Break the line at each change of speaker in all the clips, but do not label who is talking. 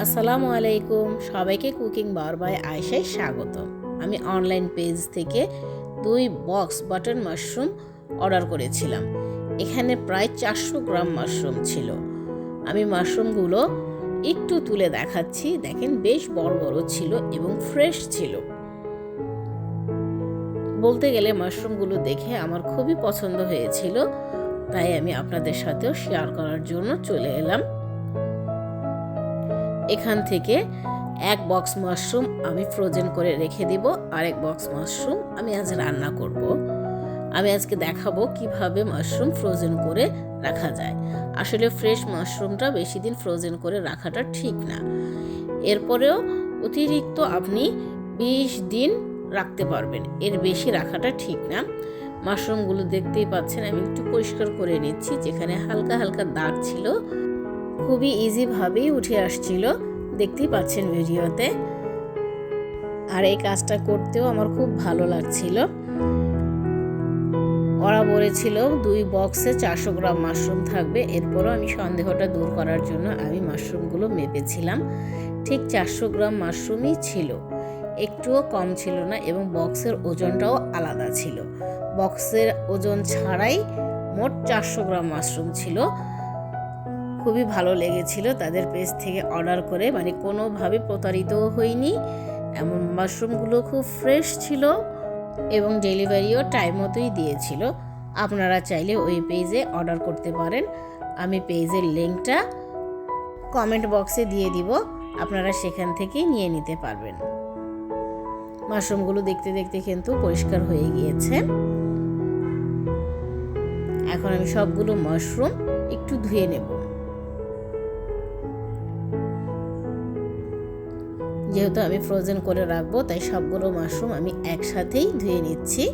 আসসালামু আলাইকুম। সবাইকে কুকিং বার বাই আয়সায় স্বাগত। আমি অনলাইন পেজ থেকে দুই বক্স বাটন মাশরুম অর্ডার করেছিলাম। এখানে প্রায় চারশো গ্রাম মাশরুম ছিল। আমি মাশরুমগুলো একটু তুলে দেখাচ্ছি। দেখেন, বেশ বড় বড় ছিল এবং ফ্রেশ ছিল। বলতে গেলে মাশরুমগুলো দেখে আমার খুবই পছন্দ হয়েছিল। তাই আমি আপনাদের সাথেও শেয়ার করার জন্য চলে এলাম। এখান থেকে এক বক্স মাশরুম আমি ফ্রোজেন করে রেখে দিব এক বক্স মাশরুম আমি আজ রান্না করব। আমি আজকে দেখাবো কীভাবে মাশরুম ফ্রোজেন করে রাখা যায়। আসলে ফ্রেশ মাশরুমটা বেশি দিন ফ্রোজেন করে রাখাটা ঠিক না। এরপরেও অতিরিক্ত আপনি বিশ দিন রাখতে পারবেন, এর বেশি রাখাটা ঠিক না। মাশরুমগুলো দেখতেই পাচ্ছেন, আমি একটু পরিষ্কার করে নিচ্ছি, যেখানে হালকা হালকা দাগ ছিল। খুবই ইজিভাবেই উঠে আসছিল। দেখতেই পাচ্ছেন ভিডিওতে। আর এই কাজটা করতেও আমার খুব ভালো লাগছিল। ওরা বলেছিল, দুই বক্সে চারশো গ্রাম মাশরুম থাকবে। এরপরও আমি সন্দেহটা দূর করার জন্য আমি মাশরুমগুলো মেপেছিলাম। ঠিক চারশো গ্রাম মাশরুমই ছিল। একটুও কম ছিল না এবং বক্সের ওজনটাও আলাদা ছিল। বক্সের ওজন ছাড়াই মোট চারশো গ্রাম মাশরুম ছিল। খুবই ভালো লেগেছিল তাদের পেজ থেকে অর্ডার করে। মানে কোনোভাবে প্রতারিতও হইনি। এমন মাশরুমগুলো খুব ফ্রেশ ছিল এবং ডেলিভারিও টাইম মতোই দিয়েছিল। আপনারা চাইলে ওই পেজে অর্ডার করতে পারেন। আমি পেজের লিঙ্কটা কমেন্ট বক্সে দিয়ে দিব। আপনারা সেখান থেকেই নিয়ে নিতে পারবেন। মাশরুমগুলো দেখতে দেখতে কিন্তু পরিষ্কার হয়ে গিয়েছে। এখন আমি সবগুলো মাশরুম একটু ধুয়ে নেব। যেহেতু আমি ফ্রোজেন করে রাখব, তাই সবগুলো মাশরুম আমি একসাথেই ধুয়ে নিচ্ছি।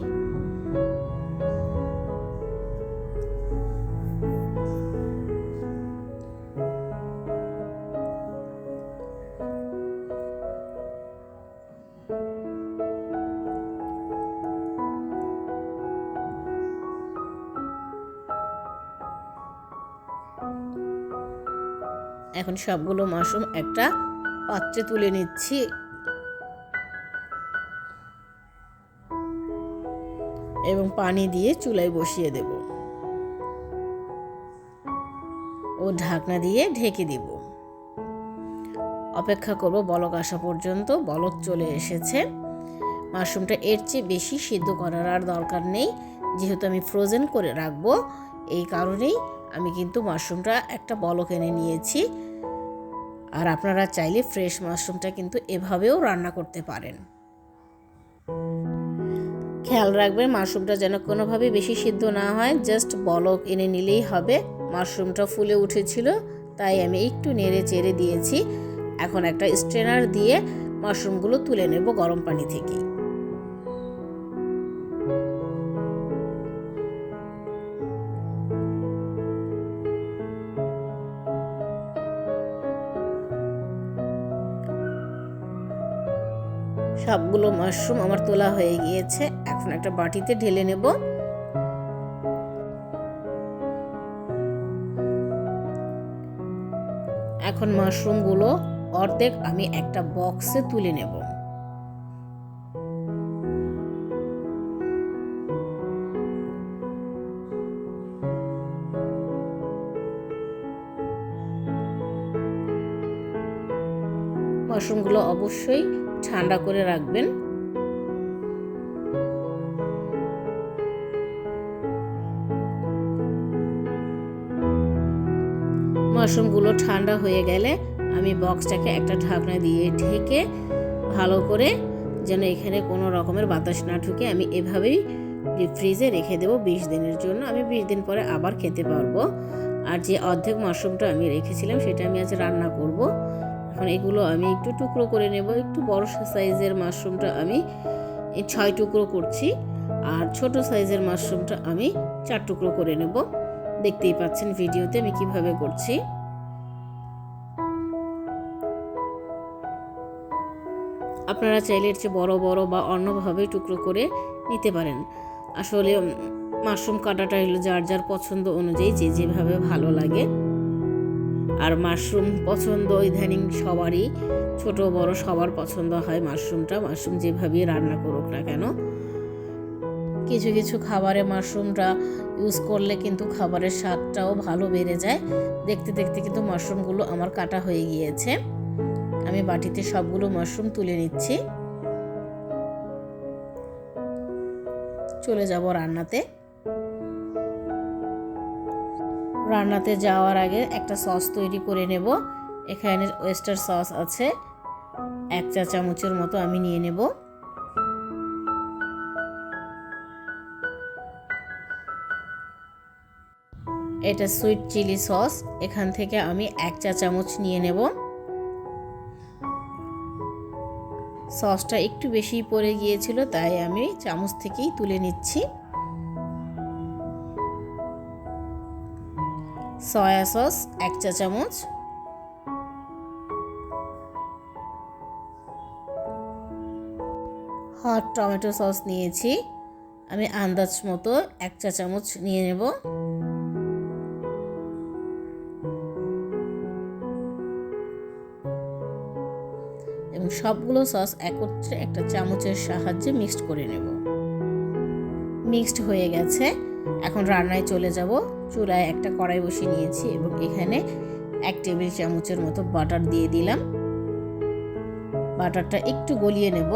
এখন সবগুলো মাশরুম একটা পাত্রে তুলে নিচ্ছি। এবং পানি দিয়ে চুলায় বসিয়ে দেব। ও ঢাকনা দিয়ে ঢেকে দিব। অপেক্ষা করব বলক আসা পর্যন্ত। বলক চলে এসেছে। মাশরুমটা এর চেয়ে বেশি সিদ্ধ করার আর দরকার নেই। যেহেতু আমি ফ্রোজেন করে রাখব, এই কারণেই আমি কিন্তু মাশরুমটা একটা বলক এনে নিয়েছি। আর আপনারা চাইলে ফ্রেশ মাশরুমটা কিন্তু এভাবেও রান্না করতে পারেন। খেয়াল রাখবেন মাশরুমটা যেন কোনোভাবে বেশি সিদ্ধ না হয় জাস্ট বলক এনে নিলেই হবে। মাশরুমটা ফুলে উঠেছিল, তাই আমি একটু নেড়ে চেড়ে দিয়েছি। এখন একটা স্ট্রেনার দিয়ে মাশরুমগুলো তুলে নেব গরম পানি থেকেই সবগুলো মাশরুম আমার তোলা হয়ে গিয়েছে। এখন একটা বাটিতে ঢেলে নেব। এখন মাশরুমগুলো অর্ধেক আমি একটা বক্সে তুলে নেব। মাশরুমগুলো অবশ্যই ঠান্ডা করে রাখবেন। মাশরুমগুলো ঠান্ডা হয়ে গেলে আমি বক্সটাকে একটা ঢাকনা দিয়ে ঢেকে ভালো করে যেন এখানে কোনো রকমের বাতাস না ঢুকে আমি এভাবেই ফ্রিজে রেখে দেবো বিশ দিনের জন্য। আমি বিশ দিন পরে আবার খেতে পারব। আর যে অর্ধেক মাশরুমটা আমি রেখেছিলাম সেটা আমি আজ রান্না করব। এখন এগুলো আমি একটু টুকরো করে নেব। একটু বড় সাইজের মাশরুমটা আমি ছয় টুকরো করছি আর ছোট সাইজের মাশরুমটা আমি চার টুকরো করে নেব। দেখতেই পাচ্ছেন ভিডিওতে আমি কীভাবে করছি। আপনারা চাইলে এর চেয়ে বড় বড় বা অন্যভাবে টুকরো করে নিতে পারেন। আসলে মাশরুম কাটাটা হলো যার যার পছন্দ অনুযায়ী যে যেভাবে ভালো লাগে। আর মাশরুম পছন্দ, ইদানিং সবারই, ছোট বড় সবার পছন্দ হয় মাশরুমটা। মাশরুম যেভাবেই রান্না করুক না কেন, কিছু কিছু খাবারে মাশরুমটা ইউজ করলে কিন্তু খাবারের স্বাদটাও ভালো বেড়ে যায়। দেখতে দেখতে কিন্তু মাশরুমগুলো আমার কাটা হয়ে গিয়েছে। আমি বাটিতে সবগুলো মাশরুম তুলে নিচ্ছি। চলে যাব রান্নাতে। রান্নাতে যাওয়ার আগে একটা সস তৈরি করে নেব। এখানে ওয়েস্টার সস আছে। এক চা চামচের মতো আমি নিয়ে নেব। এটা সুইট চিলি সস। এখান থেকে আমি এক চা চামচ নিয়ে নেব। সসটা একটু বেশি পড়ে গিয়েছিল, তাই আমি চামচ থেকেই তুলে নিচ্ছি। সয়া সস, এক চা চামচ। হট টমেটো সস নিয়েছি। আমি আন্দাজ মতো এক চা চামচ নিয়ে নেব। এবং সবগুলো সস একত্রে একটা চামচের সাহায্যে মিক্সড করে নেব। মিক্সড হয়ে গেছে। এখন রান্নায় চলে যাব। চুলায় একটা কড়াই বসিয়ে নিয়েছি এবং এখানে এক টেবিল চামচের মতো বাটার দিয়ে দিলাম। বাটারটা একটু গলিয়ে নেব।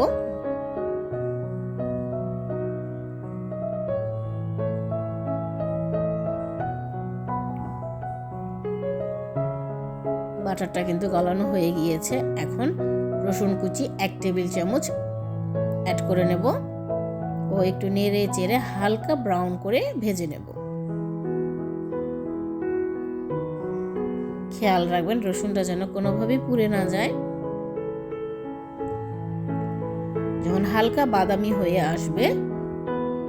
বাটারটা কিন্তু গলানো হয়ে গিয়েছে। এখন রসুন কুচি এক টেবিল চামচ অ্যাড করে নেব। ও একটু নেড়ে চেড়ে হালকা ব্রাউন করে ভেজে নেব। খেয়াল রাখবেন, রসুনটা যেন কোনোভাবেই পুড়ে না যায়। যখন হালকা বাদামি হয়ে আসবে,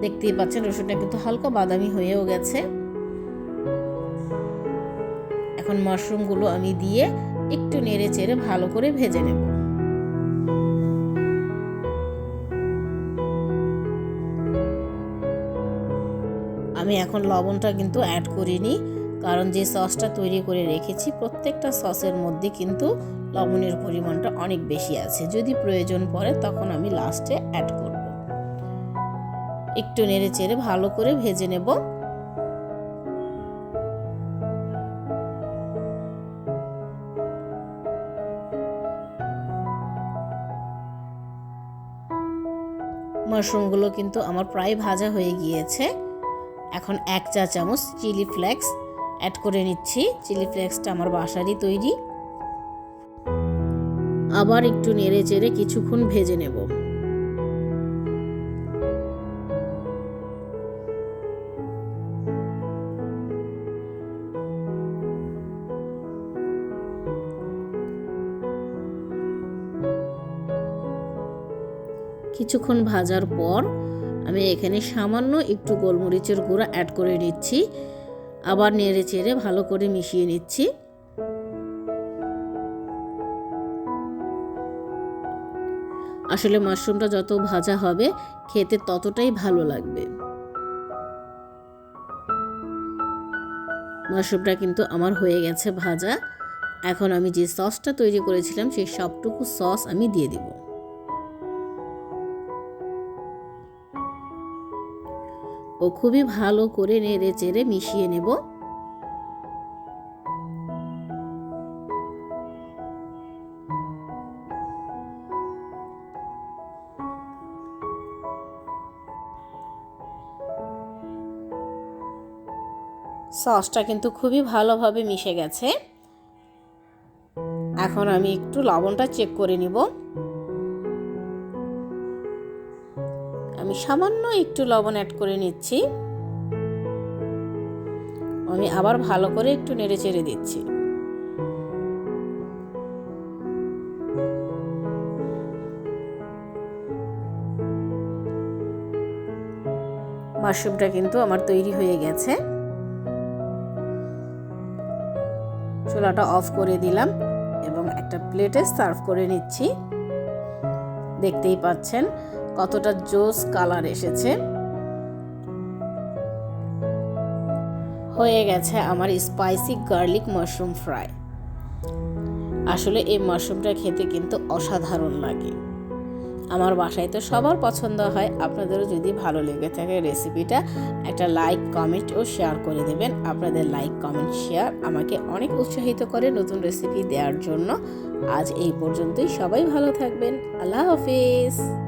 দেখতেই পাচ্ছেন রসুনটা কিন্তু হালকা বাদামি হয়েও গেছে। এখন মাশরুমগুলো আমি দিয়ে একটু নেড়ে চেড়ে ভালো করে ভেজে নেব। আমি এখন লবণটা কিন্তু অ্যাড করিনি, কারণ যে সসটা তৈরি করে রেখেছি, প্রত্যেকটা সসের মধ্যে কিন্তু লবণের পরিমাণটা অনেক বেশি আছে। যদি প্রয়োজন পড়ে, তখন আমি লাস্টে অ্যাড করব। একটু নেড়ে চেড়ে ভালো করে ভেজে নেব। মাশরুমগুলো কিন্তু আমার প্রায় ভাজা হয়ে গিয়েছে। এখন এক চা চামচ চিলি ফ্লেক্স অ্যাড করে নিচ্ছি। চিলি ফ্লেক্সটা আমার বাসারই তৈরি। আবার একটু নেড়ে চেড়ে কিছুক্ষণ ভেজে নেব। কিছুক্ষণ ভাজার পর আমি এখানে সামান্য একটু গোলমরিচের গুঁড়া অ্যাড করে নিচ্ছি। আবার নেড়ে চেড়ে ভালো করে মিশিয়ে নিচ্ছি। আসলে মাশরুমটা যত ভাজা হবে, খেতে ততটাই ভালো লাগবে। মাশরুমটা কিন্তু আমার হয়ে গেছে ভাজা। এখন আমি যে সসটা তৈরি করেছিলাম, সেই সবটুকু সস আমি দিয়ে দিব। ও খুবই ভালো করে নেড়ে চেড়ে মিশিয়ে নেব। সসটা কিন্তু খুবই ভালোভাবে মিশে গেছে। এখন আমি একটু লবণটা চেক করে নিব। সামান্য একটু লবণ অ্যাড করে নিচ্ছি। আমি আবার ভালো করে একটু নেড়ে চেড়ে দিচ্ছি। মাশরুমটা কিন্তু আমার তৈরি হয়ে গেছে। চুলাটা অফ করে দিলাম এবং একটা প্লেটে সার্ভ করে নিচ্ছি। দেখতেই পাচ্ছেন কতটা জোস কালার এসেছে? হয়ে গেছে আমার স্পাইসি গার্লিক মাশরুম ফ্রাই। আসলে এই মাশরুমটা খেতে কিন্তু অসাধারণ লাগে। আমার বাসায় তো সবার পছন্দ হয়, আপনাদেরও যদি ভালো লেগে থাকে রেসিপিটা, একটা লাইক, কমেন্ট ও শেয়ার করে দেবেন। আপনাদের লাইক, কমেন্ট, শেয়ার আমাকে অনেক উৎসাহিত করে নতুন রেসিপি দেওয়ার জন্য। আজ এই পর্যন্তই, সবাই ভালো থাকবেন। আল্লাহ হাফিজ।